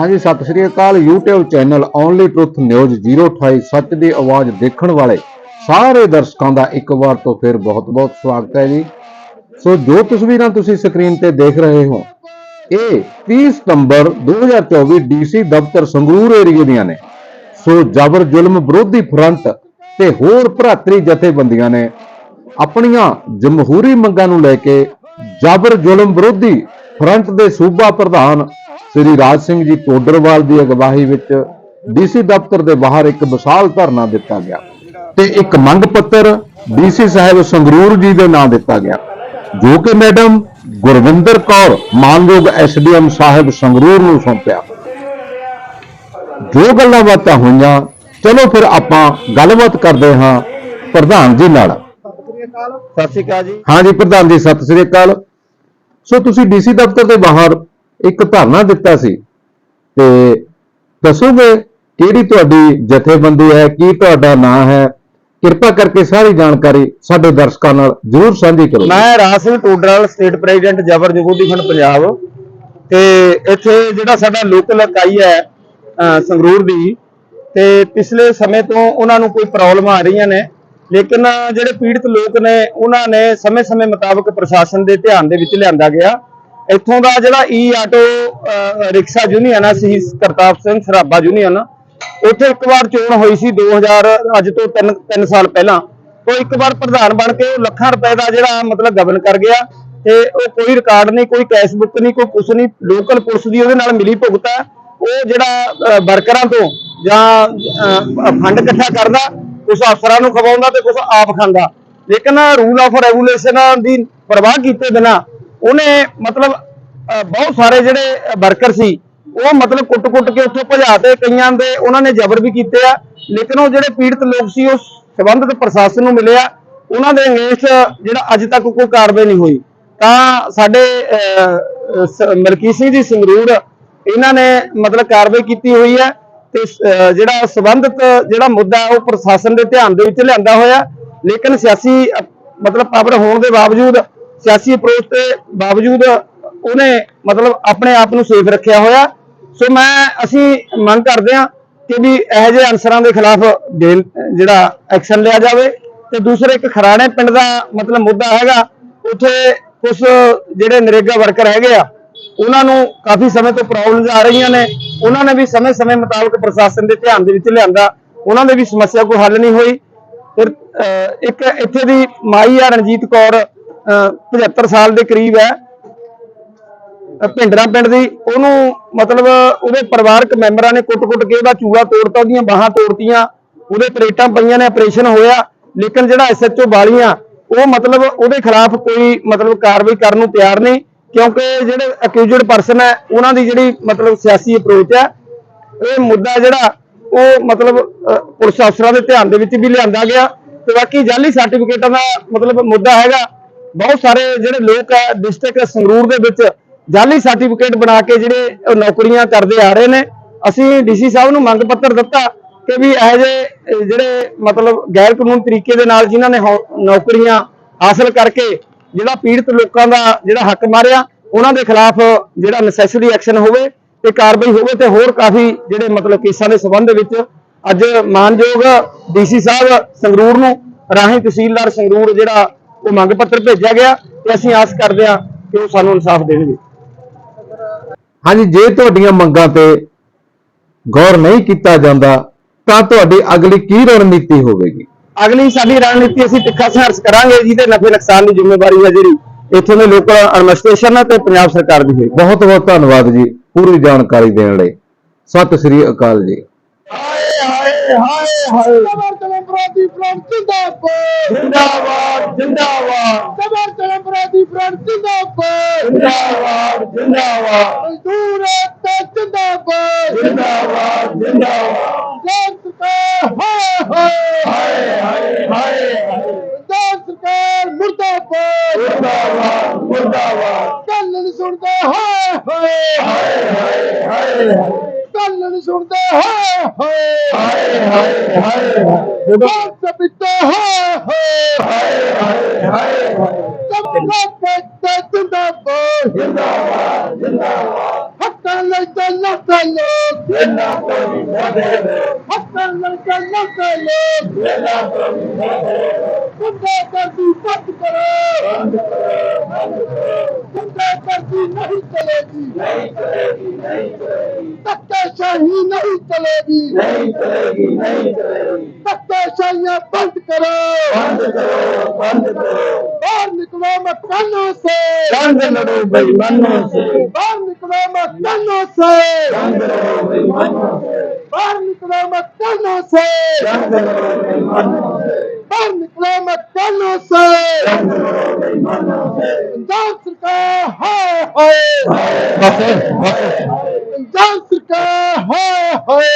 ਹਾਂਜੀ, Sat Sri Akal YouTube channel only truth news 028 ਸੱਚ ਦੀ ਆਵਾਜ਼ ਦੇਖਣ ਵਾਲੇ ਸਾਰੇ ਦਰਸ਼ਕਾਂ ਦਾ ਇੱਕ ਵਾਰ ਤੋਂ ਫਿਰ ਬਹੁਤ-ਬਹੁਤ ਸਵਾਗਤ ਹੈ ਜੀ। ਸੋ ਜੋ ਤਸਵੀਰਾਂ ਤੁਸੀਂ ਸਕਰੀਨ ਤੇ ਦੇਖ ਰਹੇ ਹੋ, ਇਹ 30 ਸਤੰਬਰ 2024 ਡੀਸੀ ਦਫ਼ਤਰ ਸੰਗਰੂਰ ਏਰੀਏ ਦੀਆਂ ਨੇ। ਸੋ ਜਬਰ ਜ਼ੁਲਮ ਵਿਰੋਧੀ ਫਰੰਟ ਤੇ ਹੋਰ ਭਰਾਤਰੀ ਜਥੇਬੰਦੀਆਂ ਨੇ ਆਪਣੀਆਂ ਜਮਹੂਰੀ ਮੰਗਾਂ ਨੂੰ ਲੈ ਕੇ ਜਬਰ ਜ਼ੁਲਮ ਵਿਰੋਧੀ ਫਰੰਟ ਦੇ ਸੂਬਾ ਪ੍ਰਧਾਨ ਸ੍ਰੀ ਰਾਜ ਸਿੰਘ ਜੀ ਟੋਡਰਵਾਲ ਦੀ ਅਗਵਾਈ ਵਿੱਚ ਡੀਸੀ ਦਫ਼ਤਰ ਦੇ ਬਾਹਰ ਇੱਕ ਵਿਸ਼ਾਲ ਧਰਨਾ ਦਿੱਤਾ ਗਿਆ ਤੇ ਇੱਕ ਮੰਗ ਪੱਤਰ ਡੀਸੀ ਸਾਹਿਬ ਸੰਗਰੂਰ ਜੀ ਦੇ ਨਾਂ ਦਿੱਤਾ ਗਿਆ ਜੋ ਕਿ ਮੈਡਮ ਗੁਰਵਿੰਦਰ ਕੌਰ ਮਾਨਯੋਗ ਐਸਡੀਐਮ ਸਾਹਿਬ ਸੰਗਰੂਰ ਨੂੰ ਸੌਂਪਿਆ। ਜੋ ਗੱਲਾਂ ਬਾਤਾਂ ਹੋਈਆਂ ਚਲੋ ਫਿਰ ਆਪਾਂ ਗੱਲਬਾਤ ਕਰਦੇ ਹਾਂ ਪ੍ਰਧਾਨ ਜੀ ਨਾਲ। ਸਤਿ ਸ਼੍ਰੀ ਅਕਾਲ ਜੀ। ਹਾਂਜੀ ਪ੍ਰਧਾਨ ਜੀ ਸਤਿ ਸ੍ਰੀ ਅਕਾਲ। ਸੋ ਤੁਸੀਂ ਡੀਸੀ ਦਫ਼ਤਰ ਦੇ ਬਾਹਰ ਇੱਕ ਧਰਨਾ ਦਿੱਤਾ ਸੀ। ਤੇ ਦੱਸੋਗੇ ਕਿਹੜੀ ਤੁਹਾਡੀ ਜਥੇਬੰਦੀ ਹੈ, ਕੀ ਤੁਹਾਡਾ ਨਾਮ ਹੈ? ਕਿਰਪਾ ਕਰਕੇ ਸਾਰੀ ਜਾਣਕਾਰੀ ਸਾਡੇ ਦਰਸ਼ਕਾਂ ਨਾਲ ਜਰੂਰ ਸਾਂਝੀ ਕਰੋ। ਮੈਂ ਰਾਜ ਸਿੰਘ ਟੋਡਰਾਲ ਸਟੇਟ ਪ੍ਰੈਜ਼ੀਡੈਂਟ ਜਬਰ ਜਗੂਦੀ ਫੰਡ ਪੰਜਾਬ ਤੇ ਇੱਥੇ ਜਿਹੜਾ ਸਾਡਾ ਲੋਕਲ ਇਕਾਈ ਹੈ ਸੰਗਰੂਰ ਦੀ, ਤੇ ਪਿਛਲੇ ਸਮੇਂ ਤੋਂ ਉਹਨਾਂ ਨੂੰ ਕੋਈ ਪ੍ਰੋਬਲਮ ਆ ਰਹੀਆਂ ਨੇ, ਲੇਕਿਨ ਜਿਹੜੇ ਪੀੜਤ ਲੋਕ ਨੇ, ਉਹਨਾਂ ਨੇ ਸਮੇਂ-ਸਮੇਂ ਮੁਤਾਬਕ ਪ੍ਰਸ਼ਾਸਨ ਦੇ ਧਿਆਨ ਦੇ ਵਿੱਚ ਲਿਆਂਦਾ ਗਿਆ। ਇੱਥੋਂ ਦਾ ਜਿਹੜਾ ਈ ਆਟੋ ਰਿਕਸ਼ਾ ਯੂਨੀਅਨ ਆ, ਸ਼ਹੀਦ ਕਰਤਾਪ ਸਿੰਘ ਸਰਾਭਾ ਯੂਨੀਅਨ ਉੱਥੇ ਇੱਕ ਵਾਰ ਚੋਣ ਹੋਈ ਸੀ 2000 ਅੱਜ ਤੋਂ 3 3 ਸਾਲ ਪਹਿਲਾਂ। ਉਹ ਇੱਕ ਵਾਰ ਪ੍ਰਧਾਨ ਬਣ ਕੇ ਉਹ ਲੱਖਾਂ ਰੁਪਏ ਦਾ ਜਿਹੜਾ ਮਤਲਬ ਗਬਨ ਕਰ ਗਿਆ ਤੇ ਉਹ ਕੋਈ ਰਿਕਾਰਡ ਨਹੀਂ, ਕੋਈ ਕੈਸ਼ ਬੁੱਕ ਨਹੀਂ, ਕੋਈ ਕੁਛ ਨਹੀਂ ਲੋਕਲ ਪੁਲਿਸ ਦੀ ਉਹਦੇ ਨਾਲ ਮਿਲੀ ਭੁਗਤ ਹੈ। ਉਹ ਜਿਹੜਾ ਵਰਕਰਾਂ ਤੋਂ ਜਾਂ ਫੰਡ ਇਕੱਠਾ ਕਰਦਾ ਕੁਝ ਅਫਸਰਾਂ ਨੂੰ ਖਵਾਉਂਦਾ ਤੇ ਕੁਝ ਆਪ ਖਾਂਦਾ। ਲੇਕਿਨ ਰੂਲ ਆਫ ਰੈਗੂਲੇਸ਼ਨ ਦੀ ਪਰਵਾਹ ਕੀਤੇ ਬਿਨਾ ਉਹਨੇ ਮਤਲਬ ਬਹੁਤ ਸਾਰੇ ਜਿਹੜੇ ਵਰਕਰ ਸੀ ਉਹ ਮਤਲਬ ਕੁੱਟ-ਕੁੱਟ ਕੇ ਉੱਥੋਂ ਭਜਾ ਤੇ ਕਈਆਂ ਦੇ ਉਹਨਾਂ ਨੇ ਜ਼ਬਰ ਵੀ ਕੀਤੇ ਆ। ਲੇਕਿਨ ਉਹ ਜਿਹੜੇ ਪੀੜਤ ਲੋਕ ਸੀ ਉਹ ਸੰਬੰਧਿਤ ਪ੍ਰਸ਼ਾਸਨ ਨੂੰ ਮਿਲਿਆ। ਉਹਨਾਂ ਦੇ ਅਗੇਂਸਟ ਜਿਹੜਾ ਅੱਜ ਤੱਕ ਕੋਈ ਕਾਰਵਾਈ ਨਹੀਂ ਹੋਈ। ਤਾਂ ਸਾਡੇ ਅਹ, ਮਲਕੀਤ ਸਿੰਘ ਜੀ ਸੰਗਰੂਰ ਇਹਨਾਂ ਨੇ ਮਤਲਬ ਕਾਰਵਾਈ ਕੀਤੀ ਹੋਈ ਹੈ ਤੇ ਜਿਹੜਾ ਸੰਬੰਧਿਤ ਜਿਹੜਾ ਮੁੱਦਾ ਉਹ ਪ੍ਰਸ਼ਾਸਨ ਦੇ ਧਿਆਨ ਦੇ ਵਿੱਚ ਲਿਆਂਦਾ ਹੋਇਆ। ਲੇਕਿਨ ਸਿਆਸੀ ਮਤਲਬ ਪਾਵਰ ਹੋਣ ਦੇ ਬਾਵਜੂਦ ਸਿਆਸੀ ਅਪਰੋਚ ਦੇ ਬਾਵਜੂਦ ਉਹਨੇ ਮਤਲਬ ਆਪਣੇ ਆਪ ਨੂੰ ਸੇਫ ਰੱਖਿਆ ਹੋਇਆ। ਸੋ ਮੈਂ ਅਸੀਂ ਮੰਗ ਕਰਦੇ ਹਾਂ ਕਿ ਵੀ ਇਹੋ ਜਿਹੇ ਅਨਸਰਾਂ ਦੇ ਖਿਲਾਫ ਬੇਲ ਜਿਹੜਾ ਐਕਸ਼ਨ ਲਿਆ ਜਾਵੇ। ਤੇ ਦੂਸਰੇ ਇੱਕ ਖਰਾਣੇ ਪਿੰਡ ਦਾ ਮਤਲਬ ਮੁੱਦਾ ਹੈਗਾ ਉੱਥੇ ਕੁਝ ਜਿਹੜੇ ਨਰੇਗਾ ਵਰਕਰ ਹੈਗੇ ਆ ਉਹਨਾਂ ਨੂੰ ਕਾਫੀ ਸਮੇਂ ਤੋਂ ਪ੍ਰੋਬਲਮਸ ਆ ਰਹੀਆਂ ਨੇ। ਉਹਨਾਂ ਨੇ ਵੀ ਸਮੇਂ-ਸਮੇਂ ਮੁਤਾਬਕ ਪ੍ਰਸ਼ਾਸਨ ਦੇ ਧਿਆਨ ਦੇ ਵਿੱਚ ਲਿਆਂਦਾ। ਉਹਨਾਂ ਦੇ ਵੀ ਸਮੱਸਿਆ ਕੋਈ ਹੱਲ ਨਹੀਂ ਹੋਈ। ਫਿਰ ਅਹ, ਇੱਕ ਇੱਥੇ ਦੀ ਮਾਈ ਆ ਰਣਜੀਤ ਕੌਰ 75 ਸਾਲ ਦੇ ਕਰੀਬ ਹੈ। ਅਹ, ਭਿੰਡਰਾਂ ਪਿੰਡ ਦੀ। ਉਹਨੂੰ ਮਤਲਬ ਉਹਦੇ ਪਰਿਵਾਰਕ ਮੈਂਬਰਾਂ ਨੇ ਕੁੱਟ-ਕੁੱਟ ਕੇ ਉਹਦਾ ਚੂੜਾ ਤੋੜਤਾ ਉਹਦੀਆਂ ਬਾਹਾਂ ਤੋੜਤੀਆਂ। ਉਹਦੇ ਪਲੇਟਾਂ ਪਈਆਂ ਨੇ ਆਪਰੇਸ਼ਨ ਹੋਇਆ। ਲੇਕਿਨ ਜਿਹੜਾ ਐਸਐਚਓ ਵਾਲੀਆਂ ਉਹ ਮਤਲਬ ਉਹਦੇ ਖਿਲਾਫ ਕੋਈ ਮਤਲਬ ਕਾਰਵਾਈ ਕਰਨ ਨੂੰ ਤਿਆਰ ਨਹੀਂ ਕਿਉਂਕਿ ਜਿਹੜੇ ਅਕਿਊਜ਼ਡ ਪਰਸਨ ਹੈ ਉਹਨਾਂ ਦੀ ਜਿਹੜੀ ਮਤਲਬ ਸਿਆਸੀ ਅਪਰੋਚ ਹੈ ਇਹ ਮੁੱਦਾ ਜਿਹੜਾ ਉਹ ਮਤਲਬ ਪੁਲਿਸ ਅਫਸਰਾਂ ਦੇ ਧਿਆਨ ਦੇ ਵਿੱਚ ਵੀ ਲਿਆਂਦਾ ਗਿਆ। ਤੇ ਬਾਕੀ ਜਾਲੀ ਸਰਟੀਫਿਕੇਟਾਂ ਦਾ ਮਤਲਬ ਮੁੱਦਾ ਹੈਗਾ। ਬਹੁਤ ਸਾਰੇ ਜਿਹੜੇ ਲੋਕ ਹੈ ਡਿਸਟ੍ਰਿਕਟ ਸੰਗਰੂਰ ਦੇ ਵਿੱਚ ਜਾਲੀ ਸਰਟੀਫਿਕੇਟ ਬਣਾ ਕੇ ਜਿਹੜੇ ਨੌਕਰੀਆਂ ਕਰਦੇ ਆ ਰਹੇ ਨੇ। ਅਸੀਂ ਡੀਸੀ ਸਾਹਿਬ ਨੂੰ ਮੰਗ ਪੱਤਰ ਦਿੱਤਾ ਕਿ ਵੀ ਇਹ ਜੇ ਜਿਹੜੇ ਮਤਲਬ ਗੈਰ ਕਾਨੂੰਨ ਤਰੀਕੇ ਦੇ ਨਾਲ ਜਿਨ੍ਹਾਂ ਨੇ ਨੌਕਰੀਆਂ ਹਾਸਲ ਕਰਕੇ ਜਿਹੜਾ ਪੀੜਤ ਲੋਕਾਂ ਦਾ ਜਿਹੜਾ ਹੱਕ ਮਾਰਿਆ, ਉਹਨਾਂ ਦੇ ਖਿਲਾਫ ਜਿਹੜਾ ਨੈਸੈਸਰੀ ਐਕਸ਼ਨ ਹੋਵੇ ਤੇ ਕਾਰਵਾਈ ਹੋਵੇ ਤੇ ਹੋਰ ਕਾਫੀ ਜਿਹੜੇ ਮਤਲਬ ਕੇਸਾਂ ਦੇ ਸੰਬੰਧ ਵਿੱਚ ਅੱਜ ਮਾਨਯੋਗ ਡੀਸੀ ਸਾਹਿਬ ਸੰਗਰੂਰ ਨੂੰ ਰਾਹੀਂ ਤਹਿਸੀਲਦਾਰ ਸੰਗਰੂਰ ਜਿਹੜਾ ਉਹ ਮੰਗ ਪੱਤਰ ਭੇਜਿਆ ਗਿਆ ਤੇ ਅਸੀਂ ਆਸ ਕਰਦੇ ਹਾਂ ਕਿ ਉਹ ਸਾਨੂੰ ਇਨਸਾਫ ਦੇਣਗੇ। ਹਾਂਜੀ ਜੇ ਤੁਹਾਡੀਆਂ ਮੰਗਾਂ ਤੇ ਗੌਰ ਨਹੀਂ ਕੀਤਾ ਜਾਂਦਾ ਤਾਂ ਤੁਹਾਡੀ ਅਗਲੀ ਕੀ ਰਣਨੀਤੀ ਹੋਵੇਗੀ? ਅਗਲੀ ਸਾਡੀ ਰਣਨੀਤੀ ਅਸੀਂ ਤਿੱਖਾ ਸੰਘਰਸ਼ ਕਰਾਂਗੇ ਜਿਹਦੇ ਨਫੇ ਨੁਕਸਾਨ ਦੀ ਜ਼ਿੰਮੇਵਾਰੀ ਹੈ ਜਿਹੜੀ ਇੱਥੋਂ ਦੇ ਲੋਕਲ ਐਡਮਿਨਿਸਟ੍ਰੇਸ਼ਨ ਤੇ ਪੰਜਾਬ ਸਰਕਾਰ ਦੀ ਹੋਏਗੀ ਬਹੁਤ ਬਹੁਤ ਧੰਨਵਾਦ ਜੀ ਪੂਰੀ ਜਾਣਕਾਰੀ ਦੇਣ ਲਈ। ਸਤਿ ਸ੍ਰੀ ਅਕਾਲ ਜੀ। ਹਾਏ ਹਾਏ ਹਾਏ ਹਾਏ। ਫਰਾਦੀ ਫਰੰਟ ਜਿੰਦਾਬਾਦ। ਜਿੰਦਾਬਾਦ ਜਿੰਦਾਬਾਦ। ਜ਼ਬਰ ਚਲਮ ਫਰਾਦੀ ਫਰੰਟ ਜਿੰਦਾਬਾਦ। ਜਿੰਦਾਬਾਦ ਜਿੰਦਾਬਾਦ ਮਜ਼ਦੂਰ ਏਕਤਾ ਜਿੰਦਾਬਾਦ ਜਿੰਦਾਬਾਦ ਜਿੰਦਾਬਾਦ ਜੈ ਸਰਕਾਰ ਹਾਏ ਹਾਏ ਹਾਏ ਹਾਏ ਹਾਏ ਜੈ ਸਰਕਾਰ ਮੁਰਦਾਬਾਦ ਮੁਰਦਾਬਾਦ ਮੁਰਦਾਬਾਦ ਗੱਲ ਨਹੀਂ ਸੁਣਦੇ ਹਾਏ ਹਾਏ ਹਾਏ ਹਾਏ ਗੱਲ ਨਹੀਂ ਸੁਣਦੇ ਹਾਏ ਹਾਏ ਹਾਏ ਹਾਏ ਹਾਏ ਬਾਤ ਪਿੱਤੇ ਹਾਏ ਹਾਏ ਹਾਏ ਹਾਏ ਜ਼ਬਰ ਏਕਤਾ ਜਿੰਦਾਬਾਦ ਜਿੰਦਾਬਾਦ ਜਿੰਦਾਬਾਦ बंद करो गुंडागर्दी नहीं चलेगी धक्केशाही नहीं चलेगी धक्केशाहियाँ बंद करो बाहर निकलो मकानों से लड़ो बेईमानों से बाहर निकलो मकानों से जंग लड़ो बेईमानों से बाहर निकलो मकानों से जंग लड़ो बेईमानों से पंजाब सरकार हाय हाय पंजाब सरकार हाय हाय